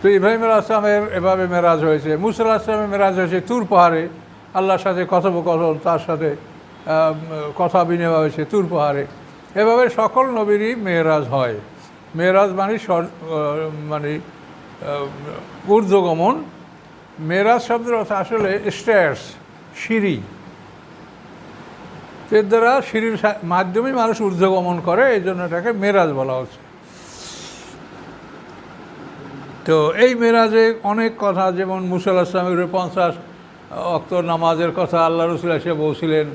তো ইব্রাহিম আসলামের এভাবে মেরাজ হয়েছে, মুসা আল্লাহ আসলামের মেরাজ হয়েছে তুর পাহাড়ে, আল্লাহর সাথে কথোপকথন, তার সাথে কথা বিনিময় হয়েছে তুর পাহাড়ে। এভাবে সকল নবীরই মেয়েরাজ হয়। মেয়েরাজ মানে মানে ঊর্ধ্বগমন। মেয়েরাজ শব্দের অর্থ আসলে স্ট্যার্স সিঁড়ি। এর দ্বারা সিঁড়ির মাধ্যমেই মানুষ ঊর্ধ্বগমন করে, এই জন্য এটাকে মেরাজ বলা হচ্ছে। তো এই মেরাজে অনেক কথা, যেমন মুসাল আসলামের পঞ্চাশ অক্ত নামাজের কথা আল্লাহ রসুল এসে বলছিলেন।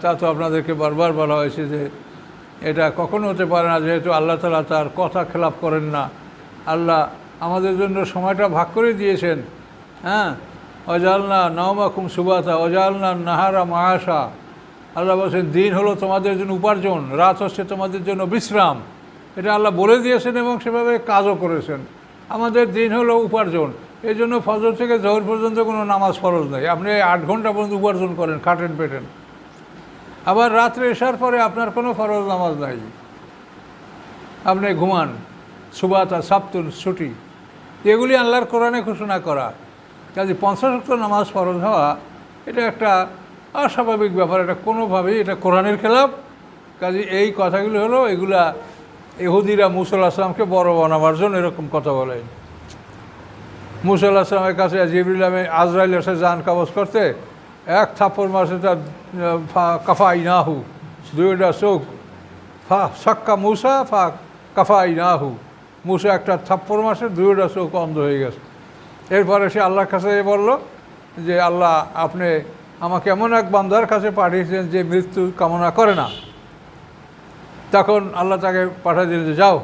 তা তো আপনাদেরকে বারবার বলা হয়েছে যে এটা কখনো হতে পারে না, যেহেতু আল্লাহ তালা তার কথা খেলাপ করেন না। আল্লাহ আমাদের জন্য সময়টা ভাগ করে দিয়েছেন। হ্যাঁ? অজালনা নওমাকুম সুবাতা, অজালনা নাহারা মায়াসা আল্লাহ বলছেন, দিন হলো তোমাদের জন্য উপার্জন, রাত হচ্ছে তোমাদের জন্য বিশ্রাম। এটা আল্লাহ বলে দিয়েছেন এবং সেভাবে কাজও করেছেন। আমাদের দিন হলো উপার্জন। এই জন্য ফজর থেকে জহর পর্যন্ত কোনো নামাজ ফরজ নেই। আপনি আট ঘণ্টা পর্যন্ত উপার্জন করেন, খাটেন, পেটেন। আবার রাত্রে এসার পরে আপনার কোনো ফরজ নামাজ নাই। আপনি ঘুমান, সুবাতা সাপ্তুন ছুটি। এগুলি আল্লাহর কোরআনে ঘোষণা করা। কাজে পঞ্চাশক্ত নামাজ ফরজ হওয়া, এটা একটা অস্বাভাবিক ব্যাপার। এটা কোনোভাবেই, এটা কোরআনের খেলাফ। কাজে এই কথাগুলো হলো, এগুলা ইহুদিরা মুসল আসলামকে বড় বানাবার জন্য এরকম কথা বলে। মুসল আসলামের কাছে জিবরিল আমি আজরাইল এসে যান কাবজ করতে এক থাপ্পড় মাসে তার কাফাই নাহু দুইটা চোখ। ফা, সাক্কা মুসা, ফা কাফাই নাহু মুসা একটা থাপ্পড় মাসে দুইটা চোখ অন্ধ হয়ে গেছে। এরপরে সে আল্লাহর কাছে বলল যে, আল্লাহ, আপনি আমাকে এমন এক বান্দার কাছে পাঠিয়েছেন যে মৃত্যু কামনা করে না। তখন আল্লাহ তাকে পাঠিয়ে দিলেন যে, যাও,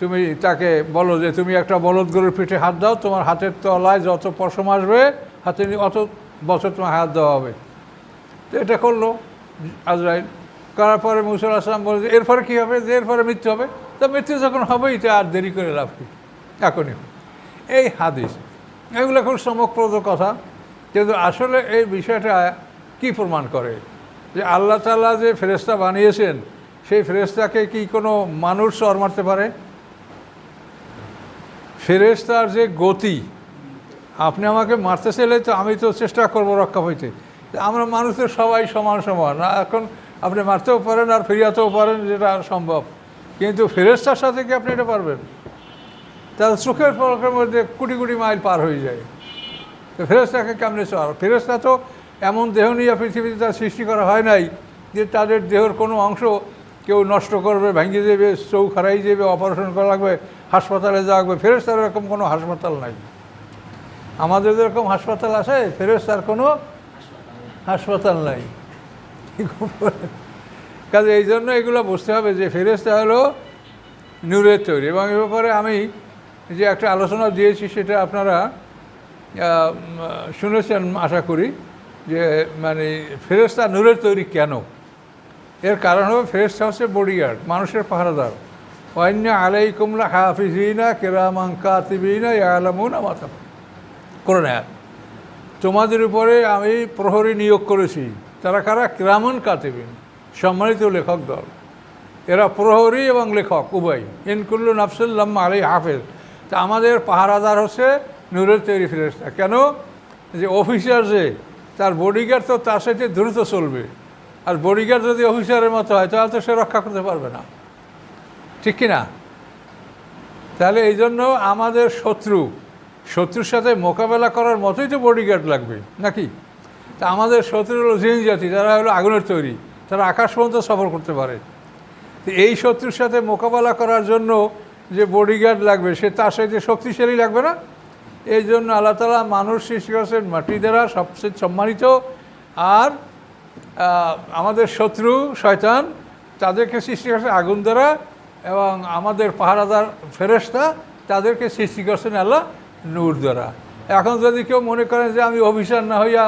তুমি তাকে বলো যে, তুমি একটা বলদ গরুর পিঠে হাত দাও, তোমার হাতের তলায় যত পশম আসবে, হাতে অত বছর তোমার হাত দেওয়া হবে। তো এটা করল আজরাইল। করার পরে মুসুল আসলাম বলে এরপরে কী হবে? যে এরপরে মৃত্যু হবে? তো মৃত্যু যখন হবেই, তো আর দেরি করে লাভ কি? এখনই। এই হাদিস, এগুলো খুব চমকপ্রদ কথা। কিন্তু আসলে এই বিষয়টা কি প্রমাণ করে? যে আল্লাহ তাআলা যে ফেরেস্তা বানিয়েছেন সেই ফেরেস্তাকে কি কোনো মানুষ চর মারতে পারে? ফেরেস্তার যে গতি, আপনি আমাকে মারতে চাইলে তো আমি তো চেষ্টা করব রক্ষা হইতে আমরা মানুষের সবাই সমান সমান। এখন আপনি মারতেও পারেন আর ফিরিয়াতেও পারেন যেটা সম্ভব। কিন্তু ফেরেস্তার সাথে কি আপনি এটা পারবেন? তার চোখের পলকের মধ্যে কোটি কোটি মাইল পার হয়ে যায়। তো ফেরেস্তাকে কেমনে চর ফেরেস্তা তো এমন দেহ নিয়ে পৃথিবীতে তার সৃষ্টি করা হয় নাই যে তাদের দেহর কোনো অংশ কেউ নষ্ট করবে, ভেঙে দেবে চৌক হারাই যাবে, অপারেশন করা লাগবে, হাসপাতালে যাওয়া লাগবে ফেরেস্তার এরকম কোনো হাসপাতাল নাই। আমাদের যেরকম হাসপাতাল আছে ফেরেস্তার কোনো হাসপাতাল নাই। কাজে এই জন্য এগুলো বুঝতে হবে যে ফেরেস্তা হলো নূরের তৈরি। এবং এ ব্যাপারে আমি যে একটা আলোচনা দিয়েছি, সেটা আপনারা শুনেছেন, আশা করি, যে মানে ফেরেস্তা নূরের তৈরি কেন? এর কারণ হবে ফেরেস্তা হচ্ছে বডিগার্ড মানুষের পাহারাদার। অন্য আলাই কুমলা হাফিজিনা কেরামাং কাতিবিনা ইয়ালামুনা মাতা করে নেয় তোমাদের উপরে আমি প্রহরী নিয়োগ করেছি। তারা কারা? ক্রামন কাতিবিন, সম্মানিত লেখক দল। এরা প্রহরী এবং লেখক উভয় ইনকুল্লু নাফসুল্লাম আলী হাফেজ। তা আমাদের পাহারাদার হচ্ছে নূরের তৈরি ফেরেস্তা কেন? যে অফিসার যে, তার বডিগার্ড তো তার সাথে দ্রুত চলবে। আর বডিগার্ড যদি অফিসারের মতো হয়, তাহলে তো সে রক্ষা করতে পারবে না। ঠিক কি না তাহলে এই জন্য আমাদের শত্রু, শত্রুর সাথে মোকাবেলা করার মতোই তো বডিগার্ড লাগবে, নাকি? তা আমাদের শত্রু হলো জিন জাতি, তারা হলো আগুনের তৈরি, তারা আকাশ পর্যন্ত সফর করতে পারে। তো এই শত্রুর সাথে মোকাবেলা করার জন্য যে বডিগার্ড লাগবে, সে তার সাথে শক্তিশালী লাগবে না? এই জন্য আল্লাহ তালা মানুষ সৃষ্টি করেছেন মাটি দ্বারা সবচেয়ে সম্মানিত, আর আমাদের শত্রু, শয়তান, তাদেরকে সৃষ্টি করছে আগুন দ্বারা এবং আমাদের পাহারাদার ফেরেস্তা তাদেরকে সৃষ্টি করছেন আল্লাহ নূর দ্বারা। এখন যদি কেউ মনে করেন যে আমি অফিসার না হইয়া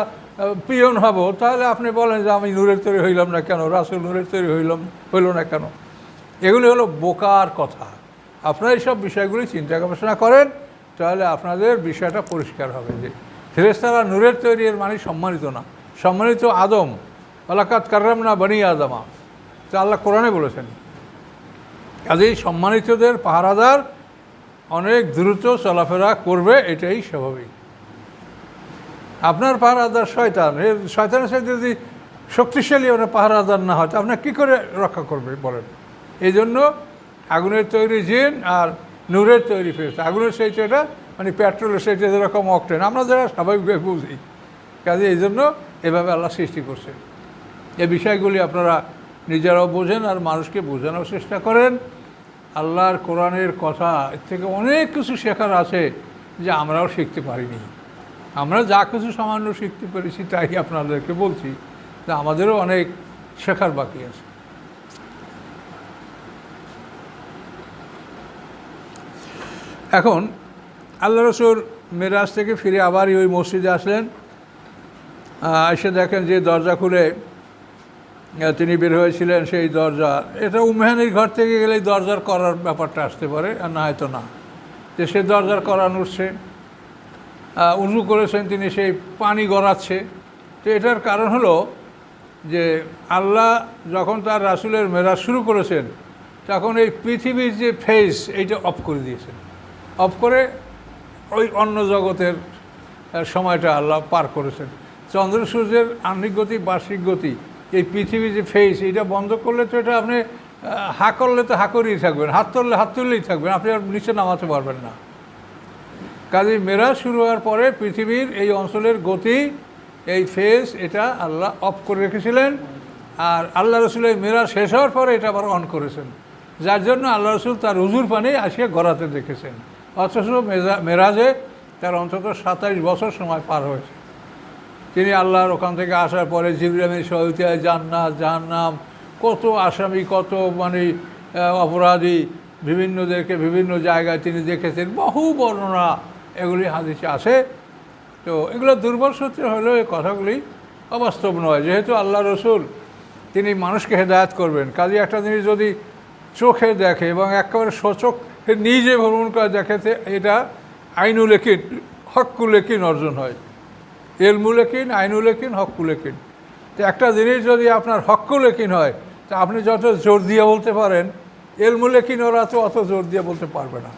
পিয়ন হব, তাহলে আপনি বলেন যে আমি নূরের তৈরি হইলাম না কেন? রাসুল নূরের তৈরি হইলাম, হইল না কেন? এগুলি হলো বোকার কথা। আপনারা এইসব বিষয়গুলি চিন্তা গবেষণা করেন, তাহলে আপনাদের বিষয়টা পরিষ্কার হবে যে ফেরেস্তারা নূরের তৈরি এর মানে সম্মানিত না। সম্মানিত আদম আলাকাত কার্রাম না বানি আদমা। তা আল্লাহ কোরআনে বলেছেন, কাজেই সম্মানিতদের, পাহারাদার অনেক দ্রুত চলাফেরা করবে, এটাই স্বাভাবিক। আপনার পাহারাদার শয়তান এর শয়তানের সাথে যদি শক্তিশালী ওরা পাহারাদার না হয় আপনার কী করে রক্ষা করবে বলেন? এই জন্য আগুনের তৈরি জিন আর নূরের তৈরি ফেরত আগুনের সেইটা মানে পেট্রোলের সেইটা যেরকম অকটেন। আমরা যারা স্বাভাবিকভাবে বুঝি কাজে এই জন্য এভাবে আল্লাহ সৃষ্টি করছে এই বিষয়গুলি আপনারা নিজেরাও বোঝেন আর মানুষকে বোঝানোর চেষ্টা করেন। আল্লাহর কোরআনের কথা, এর থেকে অনেক কিছু শেখার আছে যে আমরাও শিখতে পারিনি। আমরা যা কিছু সামান্য শিখতে পেরেছি তাই আপনাদেরকে বলছি যে আমাদেরও অনেক শেখার বাকি আছে। এখন আল্লাহ রসুল মেরাজ থেকে ফিরে আবারই ওই মসজিদে আসলেন। এসে দেখেন যে দরজা খুলে তিনি বের হয়েছিলেন সেই দরজা। এটা উমেহানির ঘর থেকে গেলে দরজার করার ব্যাপারটা আসতে পারে আর না হয়তো না। যে সে দরজার করান উঠছে আহ, উজু করেছেন তিনি সেই পানি গড়াচ্ছে। তো এটার কারণ হলো যে আল্লাহ যখন তার রাসুলের মেরাজ শুরু করেছেন তখন এই পৃথিবীর যে ফেস এইটা অফ করে দিয়েছেন। অফ করে ওই অন্য জগতের সময়টা আল্লাহ পার করেছেন। চন্দ্র সূর্যের আহ্নিক গতি বার্ষিক গতি এই পৃথিবীর যে ফেস এটা বন্ধ করলে তো এটা আপনি হা করলে তো হা করেই থাকবেন, হাত তুললে হাত তুললেই থাকবেন, আপনি আর নিচে নামাতে পারবেন না। কাজে মেরাজ শুরু হওয়ার পরে পৃথিবীর এই অঞ্চলের গতি, এই ফেস এটা আল্লাহ অফ করে রেখেছিলেন। আর আল্লাহ রসুল এই মেরাজ শেষ হওয়ার পরে এটা আবার অন করেছেন। যার জন্য আল্লাহ রসুল তার উজুর পানি আসিয়া গড়াতে দেখেছেন। অথচ মেরাজে তার অন্তত সাতাইশ বছর সময় পার হয়েছে। তিনি আল্লাহর ওখান থেকে আসার পরে জিবরামের সহিতায় জান্নাত, জাহান্নাম, কত আসামি, কত মানে অপরাধী, বিভিন্নদেরকে বিভিন্ন জায়গায় তিনি দেখেছেন, বহু বর্ণনা এগুলি হাদিসে আছে। তো এগুলো দুর্বল সূত্রে হলেও এই কথাগুলি অবাস্তব নয়। যেহেতু আল্লাহ রসুল, তিনি মানুষকে হেদায়াত করবেন। কাজে একটা জিনিস যদি চোখে দেখে এবং একেবারে সচক নিজে ভ্রমণ করে দেখেতে এটা আইনুল একিন হকুল একিন অর্জন হয়। এলমুলেকিন আইনুলেকিন হকুলেকিন তো একটা জিনিস যদি আপনার হকুলেকিন হয় তা আপনি যত জোর দিয়ে বলতে পারেন এলমুলেকিন ওরা তো অত জোর দিয়ে বলতে পারবে না।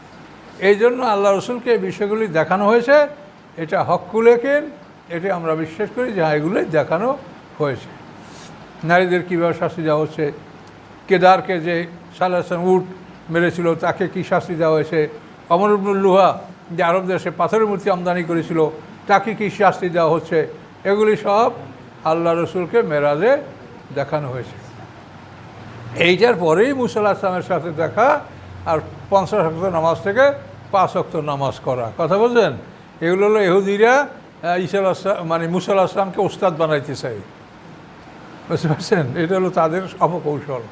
এই জন্য আল্লাহ রসুলকে এই বিষয়গুলি দেখানো হয়েছে। এটা হকুলেকিন এটা আমরা বিশ্বাস করি যে হ্যাঁ, এগুলোই দেখানো হয়েছে। নারীদের কীভাবে শাস্তি দেওয়া হচ্ছে কেদারকে যে সালাসান উট মেরেছিল তাকে কি শাস্তি দেওয়া হয়েছে? অমর যে আরব দেশে পাথরের মূর্তি আমদানি করেছিল তাকে কি শাস্তি দেওয়া হচ্ছে? এগুলি সব আল্লাহ রসুলকে মেরাজে দেখানো হয়েছে। এইটার পরেই মুসাল্লাহ আসলামের সাথে দেখা আর পঞ্চাশ অক্ত নামাজ থেকে পাঁচ অক্ত নামাজ করা। কথা বলছেন? এগুলো হলো এহুদিরা ইসাল আসলাম মানে মুসাল্লাহ আসলামকে ওস্তাদ বানাইতে চাই বুঝতে পারছেন? এটা হলো তাদের অপকৌশল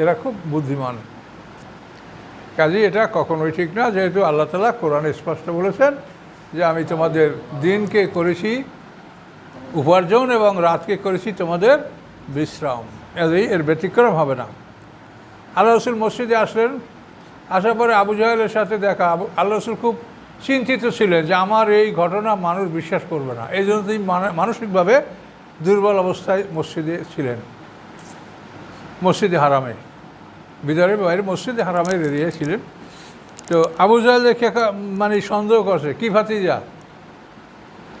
এরা খুব বুদ্ধিমান। কাজে এটা কখনোই ঠিক না, যেহেতু আল্লাহ তালা কোরআনে স্পষ্ট বলেছেন যে আমি তোমাদের দিনকে করেছি উপার্জন এবং রাতকে করেছি তোমাদের বিশ্রাম। কাজেই এর ব্যতিক্রম হবে না। আল্লাহ রসুল মসজিদে আসলেন, আসার পরে আবু জাহেলের সাথে দেখা। আবু, আল্লাহ রসুল খুব চিন্তিত ছিলেন যে আমার এই ঘটনা মানুষ বিশ্বাস করবে না। এই জন্য তিনি মানে- মানসিকভাবে দুর্বল অবস্থায় মসজিদে ছিলেন। মসজিদে হারামে। বিদারের বাইরে মসজিদে হারামের এরিয়ায় ছিলেন। তো আবু জাহেল মানে সন্দেহ করছে, কী ভাতিজা?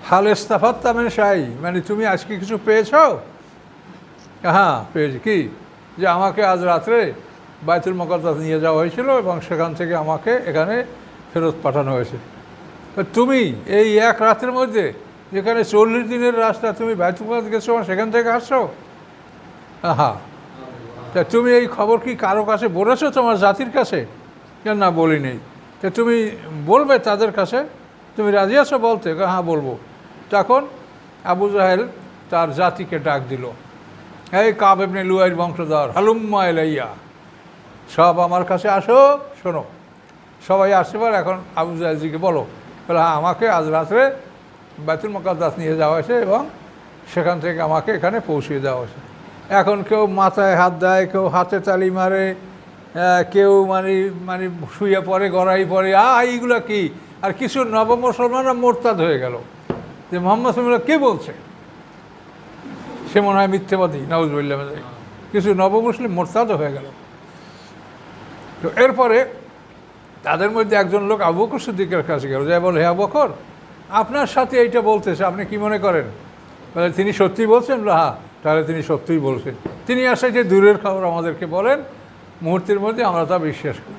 হাল ইস্তাফাত মানে শাহী মানে তুমি আজকে কিছু পেয়েছ? হ্যাঁ পেয়েছি। কি? যে আমাকে আজ রাত্রে বাইতুল মকদ্দাস নিয়ে যাওয়া হয়েছিল এবং সেখান থেকে আমাকে এখানে ফেরত পাঠানো হয়েছে। তুমি এই এক রাতের মধ্যে যেখানে চল্লিশ দিনের রাস্তা তুমি বাইতুল মকদ্দাস গেছো সেখান থেকে আসছো? হ্যাঁ তা তুমি এই খবর কি কারও কাছে বলেছ তোমার জাতির কাছে? যে না বলি নেই। তা তুমি বলবে তাদের কাছে, তুমি রাজি আছো বলতে? হ্যাঁ বলব। তখন আবু জাহেল তার জাতিকে ডাক দিল। এই কাব এমনি লুয়াইর বংশধর, হালুম্মা এলাইয়া সব আমার কাছে আসো, শোনো। সবাই আসতে পারে, এখন আবু জাহেলজিকে বলো। বলে হ্যাঁ আমাকে আজ রাত্রে বাইতুল মোকাদ্দাস নিয়ে যাওয়া হয়েছে এবং সেখান থেকে আমাকে এখানে পৌঁছিয়ে দেওয়া হয়েছে। এখন কেউ মাথায় হাত দেয়, কেউ হাতে তালি মারে কেউ মানে মানে শুয়ে পড়ে গড়াই পড়ে আ এইগুলো কি? আর কিছু নব মুসলমানরা মোরতাদ হয়ে গেল। যে মোহাম্মদ সাল্লাহ কে বলছে? সে মনে হয় মিথ্যেবাদী নওয়াজবুল্লাহ কিছু নবমুসলিম মোরতাদও হয়ে গেল। তো এরপরে তাদের মধ্যে একজন লোক আবু বকর সিদ্দিকের কাছে গেল যাই বলে হে আবু বকর আপনার সাথে এইটা বলতেছে আপনি কি মনে করেন? বলে তিনি সত্যি বলছেন? বলে, হ্যাঁ তাহলে তিনি সত্যিই বলছেন। তিনি আসে যে দূরের খবর আমাদেরকে বলেন মুহূর্তের মধ্যে আমরা তা বিশ্বাস করি।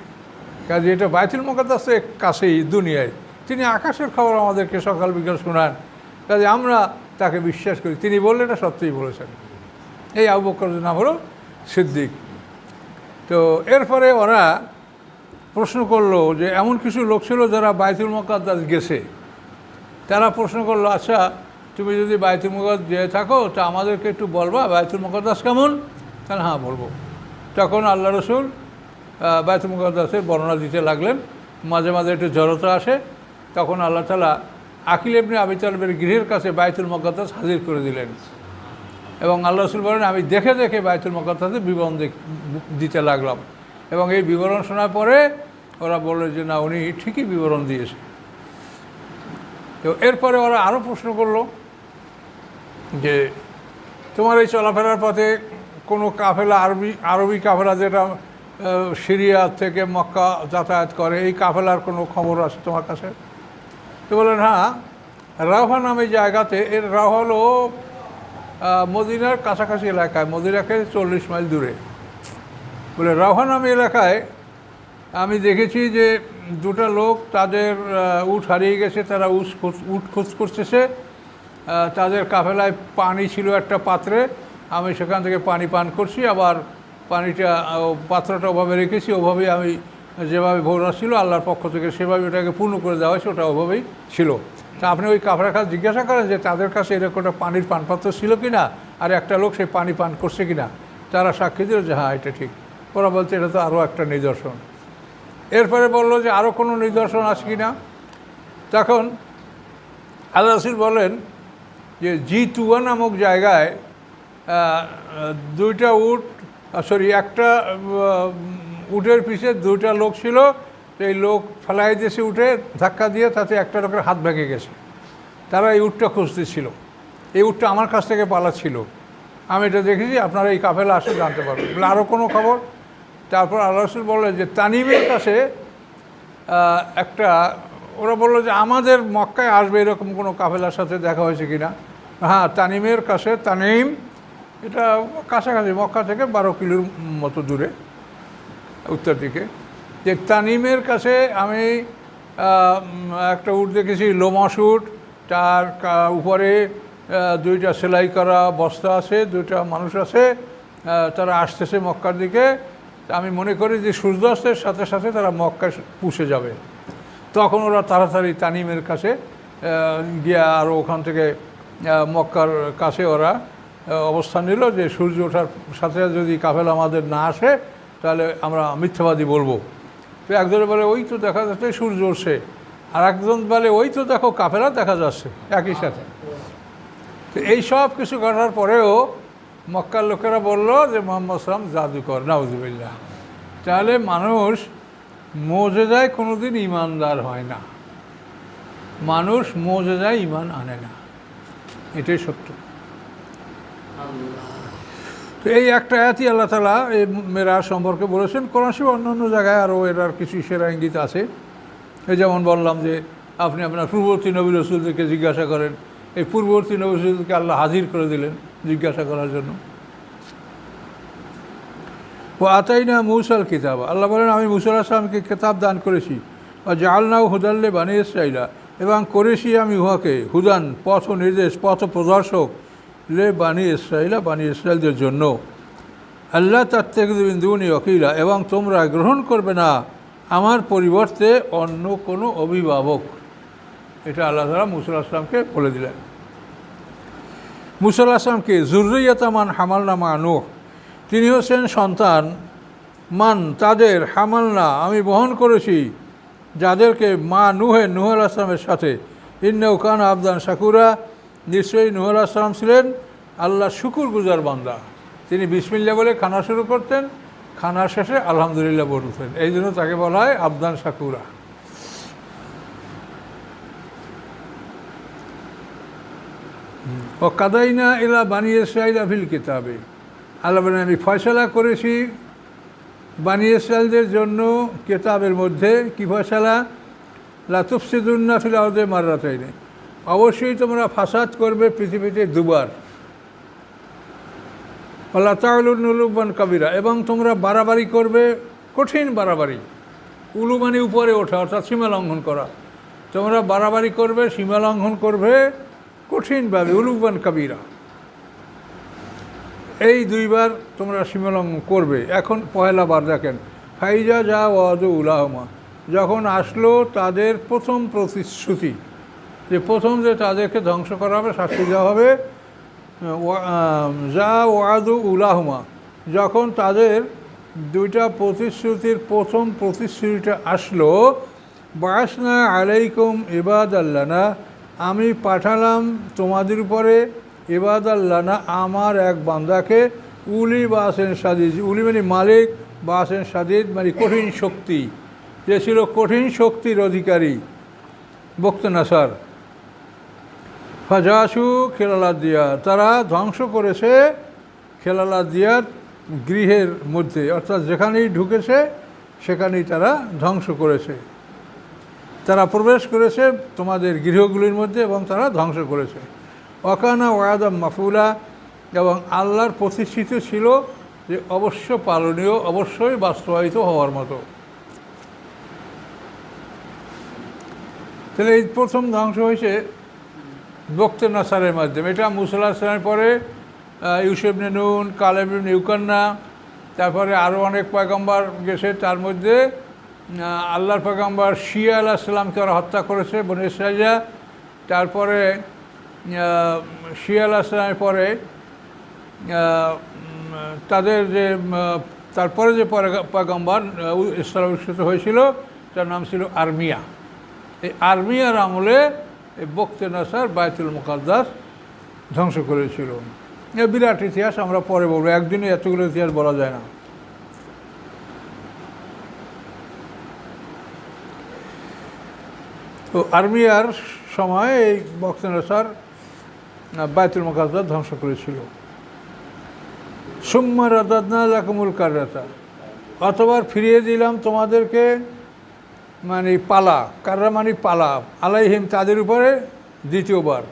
কাজে এটা বাইতুল মোকাদ্দাসের কাছেই দুনিয়ায়। তিনি আকাশের খবর আমাদেরকে সকাল বিকাল শোনান। কাজে আমরা তাকে বিশ্বাস করি। তিনি বললেন, এটা সত্যিই বলেছেন। এই আবু নাম হলো সিদ্দিক। তো এরপরে ওরা প্রশ্ন করল যে, এমন কিছু লোক ছিল যারা বাইতুল মোকাদ্দাস গেছে? তারা প্রশ্ন করল আচ্ছা তুমি যদি বাইতুল মুকদ্দাস যেয়ে থাকো, তা আমাদেরকে একটু বলবা বাইতুল মুকদ্দাস কেমন? তাহলে হ্যাঁ বলব। তখন আল্লাহ রসুল আহ, বাইতুল মুকদ্দাসের বর্ণনা দিতে লাগলেন। মাঝে মাঝে একটু জড়তা আসে। তখন আল্লাহ তালা আকিল এমনি আবি তালেবের গৃহের কাছে বাইতুল মুকদ্দাস হাজির করে দিলেন। এবং আল্লাহ রসুল বলেন আমি দেখে দেখে বাইতুল মুকদ্দাসের বিবরণ দিতে লাগলাম। এবং এই বিবরণ শোনার পরে ওরা বলল যে না উনি ঠিকই বিবরণ দিয়েছে তো এরপরে ওরা আরও প্রশ্ন করল যে তোমার এই চলাফেরার পথে কোনো কাফেলা আরবি আরবি কাফেলা যেটা সিরিয়া থেকে মক্কা যাতায়াত করে, এই কাফেলার কোনো খবর আছে তোমার কাছে? তো বললেন হ্যাঁ রাহা নামে জায়গাতে, এর রাহ হলো মদিনার কাছাকাছি এলাকায়, মদিনাকে চল্লিশ মাইল দূরে। বলে রাহা নামে এলাকায় আমি দেখেছি যে দুটো লোক তাদের উট হারিয়ে গেছে, তারা উট খোঁজ করতেছে। তাদের কাফেলায় পানি ছিল একটা পাত্রে। আমি সেখান থেকে পানি পান করছি, আবার পানিটা পাত্রটা ওভাবে রেখেছি, ওভাবেই আমি যেভাবে ভোরা ছিল, আল্লাহর পক্ষ থেকে সেভাবে ওটাকে পূর্ণ করে দেওয়া হয়েছে, ওটা ওভাবেই ছিল। তা আপনি ওই কাফেলার কাছে জিজ্ঞাসা করেন যে, তাদের কাছে এরকম একটা পানির পানপাত্র ছিল কি না? আর একটা লোক সেই পানি পান করছে কি না? তারা সাক্ষী দিল যে হ্যাঁ এটা ঠিক। ওরা বলছে, এটা তো আরও একটা নিদর্শন। এরপরে বলল যে, আরও কোনো নিদর্শন আছে কি না? তখন আল্লাহ বলেন যে, জি টুয়া নামক জায়গায় দুইটা উট সরি একটা উটের পিছে দুইটা লোক ছিল এই লোক ফেলাই দিয়েছে উঠে ধাক্কা দিয়ে তাতে একটা লোকের হাত ভেঙে গেছে। তারা এই উটটা খুঁজতেছিল। এই উটটা আমার কাছ থেকে পালাচ্ছিল আমি এটা দেখেছি, আপনারা এই কাফেলা আসে জানতে পারবেন। বলে আরও কোনো খবর? তারপর আল্লাহ রসুল বললেন যে তানিমের কাছে একটা, ওরা বলল যে, আমাদের মক্কায় আসবে এরকম কোনো কাফেলার সাথে দেখা হয়েছে কিনা? হ্যাঁ তানিমের কাছে, তানিম এটা কাছাকাছি, মক্কা থেকে বারো কিলোর মতো দূরে, উত্তর দিকে। যে তানিমের কাছে আমি একটা উট দেখেছি লোমাস উট তার উপরে দুইটা সেলাই করা বস্তা আছে, দুইটা মানুষ আছে তারা আসতেছে মক্কার দিকে। আমি মনে করি যে সূর্যাস্তের সাথে সাথে তারা মক্কায় পুষে যাবে। তখন ওরা তাড়াতাড়ি তানিমের কাছে গিয়ে আরও ওখান থেকে মক্কার কাছে ওরা অবস্থান নিল যে সূর্য ওঠার সাথে যদি কাফেলা আমাদের না আসে, তাহলে আমরা মিথ্যাবাদী বলব। তো একজনে বলে, ওই তো দেখা যাচ্ছে সূর্য উঠছে আর একজন বলে, ওই তো দেখো কাফেলা দেখা যাচ্ছে। একই সাথে। তো এই সব কিছু ঘটার পরেও মক্কার লোকেরা বলল যে, মোহাম্মদ সালাম জাদুকর, নাউজুবিল্লাহ। তাহলে মানুষ মজে মোজেদায় কোনোদিন ইমানদার হয় না। মানুষ মোজেদায় ইমান আনে না। এটাই সত্য। তো এই একটা আয়াতই আল্লাহ তালা এই মেরা সম্পর্কে বলেছেন। কোরআন শিব অন্য অন্য জায়গায় আরও এরার কিছু সেরা ইঙ্গিত আছে। এই যেমন বললাম যে আপনি আপনার পূর্ববর্তী নবী রসুলদেরকে জিজ্ঞাসা করেন। এই পূর্ববর্তী নবী রসুলকে আল্লাহ হাজির করে দিলেন জিজ্ঞাসা করার জন্য। ও আতাই না মৌসাল কিতাব। আল্লাহ বলেন, আমি মুসাল আসলামকে কিতাব দান করেছি। ও জালনাও হুদাল্লে বানিয়ে ইসরাইলা এবং করেছি আমি উহাকে। হুদান পথ নির্দেশ পথ প্রদর্শক লে বানি ইসরাইলা, বানি ইসরায়েলদের জন্য। আল্লাহ তাত্তেকবিন্দুনি অকিলা এবং তোমরা গ্রহণ করবে না। আমার পরিবর্তে অন্য কোনো অভিভাবক। এটা আল্লাহ তালা মুসুল আসলামকে বলে দিলেন। মুসুল আসলামকে জুর্রিয়াতামান হামালনামা নূহ, তিনি হচ্ছেন সন্তান। মান তাদের হামালনা আমি বহন করেছি, যাদেরকে মা নুহে নুহুল আসলামের সাথে। ইন্নে উকান আবদান শাকুরা নিশ্চয়ই নুহুল আসলাম ছিলেন আল্লাহ শুকুর গুজার বান্দা। তিনি বিসমিল্লা বলে খানা শুরু করতেন খানার শেষে আলহামদুলিল্লাহ বলতেন এই জন্য তাকে বলা হয় আবদান শাকুরা। ও কাদাইনা এলা বানিয়ে সাইদা ফিল কিতাবে। আল্লাহ বলেন, আমি ফয়সলা করেছি বানি ইসরায়েলদের জন্য কেতাবের মধ্যে। কি ফয়সালা? লাতুফসিদুন্না ফিল আরদে মাররাতাইনে। অবশ্যই তোমরা ফাসাদ করবে পৃথিবীতে দুবার। আল্লাহ উলুবান কাবিরা। এবং তোমরা বাড়াবাড়ি করবে, কঠিন বাড়াবাড়ি। উলু মানে উপরে ওঠা, অর্থাৎ সীমা লঙ্ঘন করা। তোমরা বাড়াবাড়ি করবে, সীমা লঙ্ঘন করবে, কঠিনভাবে উলুবান কাবিরা। এই দুইবার তোমরা সীমালঙ্ঘন করবে। এখন পয়লা বার দেখেন, ফাইজা যা ওয়াদ উলাহমা। যখন আসলো তাদের প্রথম প্রতিশ্রুতি যে প্রথম যে তাদেরকে ধ্বংস করা হবে, শাস্তি দেওয়া হবে যা ওয়াদু উলাহমা, যখন তাদের দুইটা প্রতিশ্রুতির প্রথম প্রতিশ্রুতিটা আসলো, বাসনা আলাইকুম ইবাদ আল্লানা আমি পাঠালাম তোমাদের উপরে ইবাদ আল্লানা আমার এক বান্দাকে, উলি বাসেন সাদিদ, উলি মানে মালিক, বাসেন সাদিদ মানে কঠিন শক্তি, যে ছিল কঠিন শক্তির অধিকারী বক্তনাসার ফাজাসু খেলালা দিয়া। তারা ধ্বংস করেছে খেলালা দিয়ার গৃহের মধ্যে। অর্থাৎ যেখানেই ঢুকেছে, সেখানেই তারা ধ্বংস করেছে। তারা প্রবেশ করেছে তোমাদের গৃহগুলির মধ্যে এবং তারা ধ্বংস করেছে। অকানা ওয়াদা মাফুলা এবং আল্লাহর প্রতিষ্ঠিত ছিল যে অবশ্য পালনীয়, অবশ্যই বাস্তবায়িত হওয়ার মতো। তাহলে এই প্রথম ধ্বংস হয়েছে বক্তে নাসারের মাধ্যমে। এটা মুসল্লাহ সালামের পরে ইউসুফ নেনুন কালেব ইউকান্না, তারপরে আরও অনেক পয়গম্বর গেছে। তার মধ্যে আল্লাহর পয়গম্বর শিয়া আল্লাহ সাল্লামকে ওরা হত্যা করেছে, বনে ইসরাইলা তারপরে শিয়া আল্লাহ সাল্লামের পরে তাদের যে তারপরে যে পয়গা- পয়গম্বর ইসলাম হয়েছিল, তার নাম ছিল আর্মিয়া। এই আর্মিয়ার আমলে এই বক্তে নাসার বায়তুল মুকাদ্দাস ধ্বংস করেছিল। এ বিরাট ইতিহাস, আমরা পরে বলব। একদিনে এতগুলো ইতিহাস বলা যায় না। তো আর্মিয়ার সময় এই বক্তে নাসার বায়তুল মুকাদ্দাস ধ্বংস করেছিল। সুম্মা রাদাদনা লাকুমুল কার্রাতা। অতবার ফিরিয়ে দিলাম তোমাদেরকে মানে পালা, কাররা মানে পালা, আলাইহিম তাদের উপরে দ্বিতীয়বার।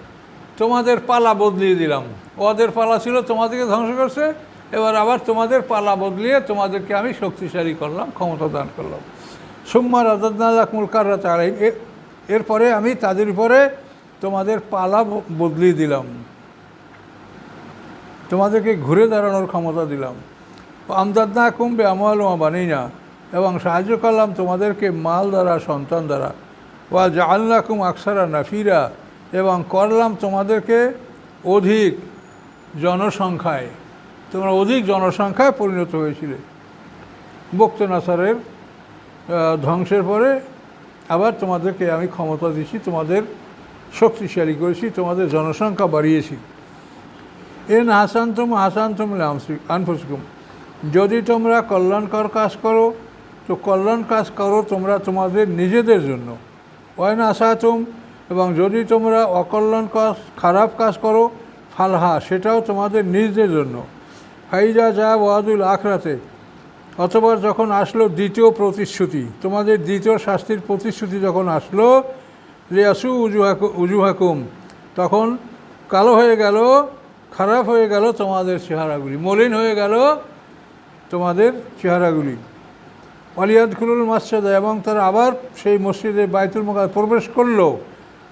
তোমাদের পালা বদলিয়ে দিলাম। ওদের পালা ছিল তোমাদেরকে ধ্বংস করছে, এবার আবার তোমাদের পালা বদলিয়ে তোমাদেরকে আমি শক্তিশালী করলাম, ক্ষমতা দান করলাম। সুম্মা রাজাদনালাকমুল কাররা এ- এরপরে আমি তাদের উপরে তোমাদের পালা বদলিয়ে দিলাম। তোমাদেরকে ঘুরে দাঁড়ানোর ক্ষমতা দিলাম। আমদাদ না কমবে আমল বানি না এবং সাহায্য করলাম তোমাদেরকে মাল দ্বারা, সন্তান দ্বারা। ওয়া জাআল্লাকুম আকসারা নাফিরা, এবং করলাম তোমাদেরকে অধিক জনসংখ্যায়। তোমরা অধিক জনসংখ্যায় পরিণত হয়েছিলে। বক্ত নাসারের ধ্বংসের পরে আবার তোমাদেরকে আমি ক্ষমতা দিচ্ছি তোমাদের শক্তিশালী করেছি, তোমাদের জনসংখ্যা বাড়িয়েছি। এন হাসান্তম হাসান্তম আনফুসকুম। যদি তোমরা কল্যাণকর কাজ করো তো কল্যাণ কাজ করো তোমরা তোমাদের নিজেদের জন্য। ওয়াইন আসাতুম এবং যদি তোমরা অকল্যাণ কাজ, খারাপ কাজ করো ফালহা সেটাও তোমাদের নিজেদের জন্য। ফাইজা যা ওয়াদুল আখরাতে, অথবা যখন আসলো দ্বিতীয় প্রতিশ্রুতি, তোমাদের দ্বিতীয় শাস্তির প্রতিশ্রুতি যখন আসলো রিয়াসু উজুহাকু, উজুহাকুম, তখন কালো হয়ে গেল, খারাপ হয়ে গেল তোমাদের চেহারাগুলি, মলিন হয়ে গেল তোমাদের চেহারাগুলি। অলিয়াদ খুলুল মাসজাদা এবং তারা আবার সেই মসজিদে বাইতুল মোকাদ প্রবেশ করল।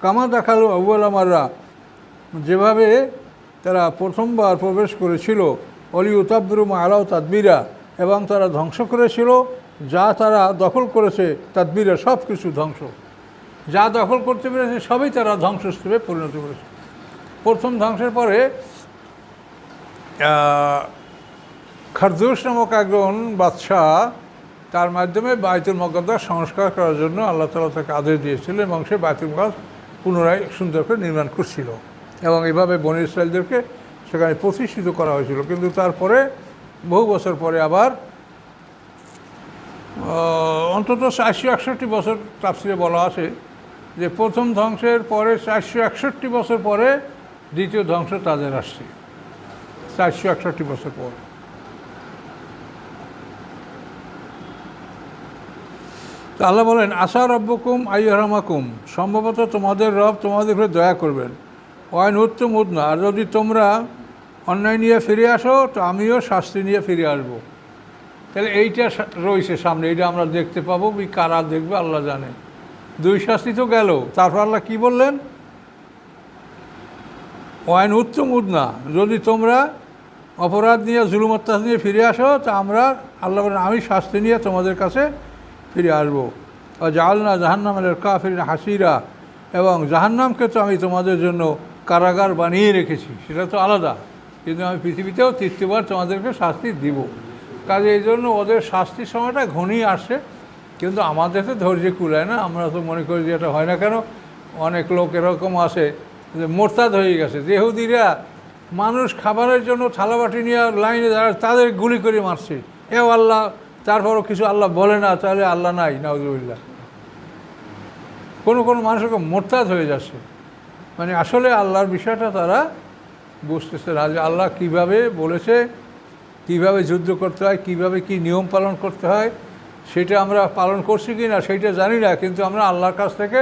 কামা দেখাল আব্বুল আমাররা যেভাবে তারা প্রথমবার প্রবেশ করেছিল অলি উতাবরুম আলাও তাদবিরা, এবং তারা ধ্বংস করেছিল, যা তারা দখল করেছে, তাদবিরা সব কিছু ধ্বংস। যা দখল করতে পেরেছে, সবই তারা ধ্বংসস্তূপে পরিণত করেছে। প্রথম ধ্বংসের পরে খারদুস নামক একজন বাদশাহ তার মাধ্যমে বাইতুল মকদ্দাস সংস্কার করার জন্য আল্লাহ তালা তাকে আদেশ দিয়েছিল এবং সে বাইতুল মকদ্দাস পুনরায় সুন্দর করে নির্মাণ করছিল। এবং এভাবে বনি ইসরায়েলদেরকে সেখানে প্রতিষ্ঠিত করা হয়েছিল। কিন্তু তারপরে, বহু বছর পরে আবার অন্তত চারশো একষট্টি বছর তাফসিরে বলা আছে যে প্রথম ধ্বংসের পরে চারশো একষট্টি বছর পরে দ্বিতীয় ধ্বংস তাদের আসছে। চারশো একষট্টি বছর পর। আল্লাহ বলেন, আশা রব্বকুম আইহামাকুম সম্ভবত তোমাদের রব তোমাদের উপরে দয়া করবেন। ওয়াইন উত্তম উদনা আর যদি তোমরা অন্যায় নিয়ে ফিরে আসো, তো আমিও শাস্তি নিয়ে ফিরে আসব। তাহলে এইটা রয়েছে সামনে, এইটা আমরা দেখতে পাবো বি কারা দেখবে, আল্লাহ জানে। দুই শাস্তি তো গেল, তারপর আল্লাহ কি বললেন? ওয়াইন উত্তম উদনা যদি তোমরা অপরাধ নিয়ে জুলুমত্তাস নিয়ে ফিরে আসো, তা আমরা, আল্লাহ বলেন, আমি শাস্তি নিয়ে তোমাদের কাছে ফিরে আসব। ও জাহালনা জাহান্নামের কাফির হাসিরা এবং জাহান্নামকে তো আমি তোমাদের জন্য কারাগার বানিয়ে রেখেছি, সেটা তো আলাদা। কিন্তু আমি পৃথিবীতেও তৃতীয়বার তোমাদেরকে শাস্তি দিব। কাজে এই জন্য ওদের শাস্তির সময়টা ঘনিয়ে আসে, কিন্তু আমাদের তো ধৈর্য কুলায় না। আমরা তো মনে করি যে এটা হয় না কেন? অনেক লোক এরকম আসে যে মোরতাদ হয়ে গেছে। যেহুদিরা মানুষ খাবারের জন্য থালাবাটি নিয়ে লাইনে দাঁড়ায়, তাদের গুলি করে মারছে। এও আল্লাহ তারপরও কিছু আল্লাহ বলে না, তাহলে আল্লাহ নাই, নাউজুবিল্লাহ। কোনো কোনো মানুষ এরকম মোরতাদ হয়ে যাচ্ছে। মানে আসলে আল্লাহর বিষয়টা তারা বুঝতেছে না, যে আল্লাহ কীভাবে বলেছে, কীভাবে যুদ্ধ করতে হয়, কীভাবে কি নিয়ম পালন করতে হয়, সেটা আমরা পালন করছি কি না সেইটা জানি না, কিন্তু আমরা আল্লাহর কাছ থেকে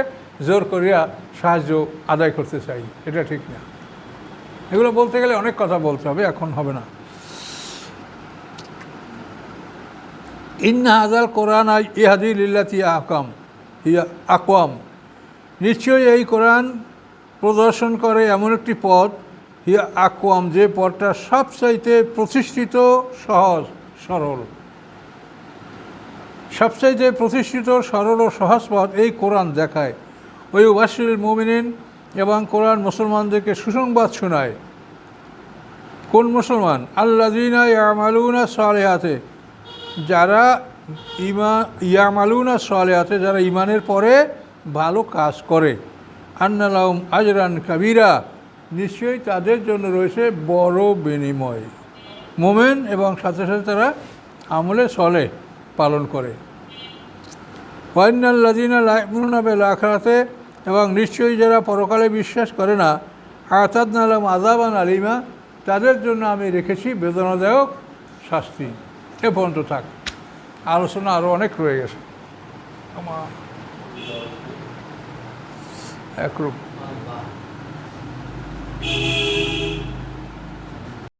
জোর করিয়া সাহায্য আদায় করতে চাই, এটা ঠিক না। এগুলো বলতে গেলে অনেক কথা বলতে হবে, এখন হবে না। ইন্না হাজাল কোরআন আই ইহাদি লিল্লাতি আকাম ইয়া আকওয়াম। নিশ্চয়ই এই কোরআন প্রদর্শন করে এমন একটি পথ, হিয়া আকওয়াম, যে পথটা সবচাইতে প্রতিষ্ঠিত, সহজ, সরল। সবচাইতে প্রতিষ্ঠিত, সরল ও সহজ পথ এই কোরআন দেখায়। ওই ওয়াসিল মোমিনিন এবং কোরআন মুসলমানদেরকে সুসংবাদ শোনায়। কোন মুসলমান? আল্লাদিনা ইয়ামালুনা সালেহাতে। যারা ইমা, ইয়ামালুনা সালেহাতে, যারা ইমানের পরে ভালো কাজ করে আন্নালাউম আজরান কাবিরা, নিশ্চয়ই তাদের জন্য রয়েছে বড় বিনিময়। মোমেন এবং সাথে সাথে তারা আমলে সলে পালন করে। ওয়াইনাল্লাদিনা লাইমুনা বেল আখরাতে, এবং নিশ্চয়ই যারা পরকালে বিশ্বাস করে না আতাদ নালাম আজাবান আলিমা, তাদের জন্য আমি রেখেছি বেদনাদায়ক শাস্তি। এ পর্যন্ত থাক। আলোচনা আরও অনেক রয়ে গেছে। আমার একরূপ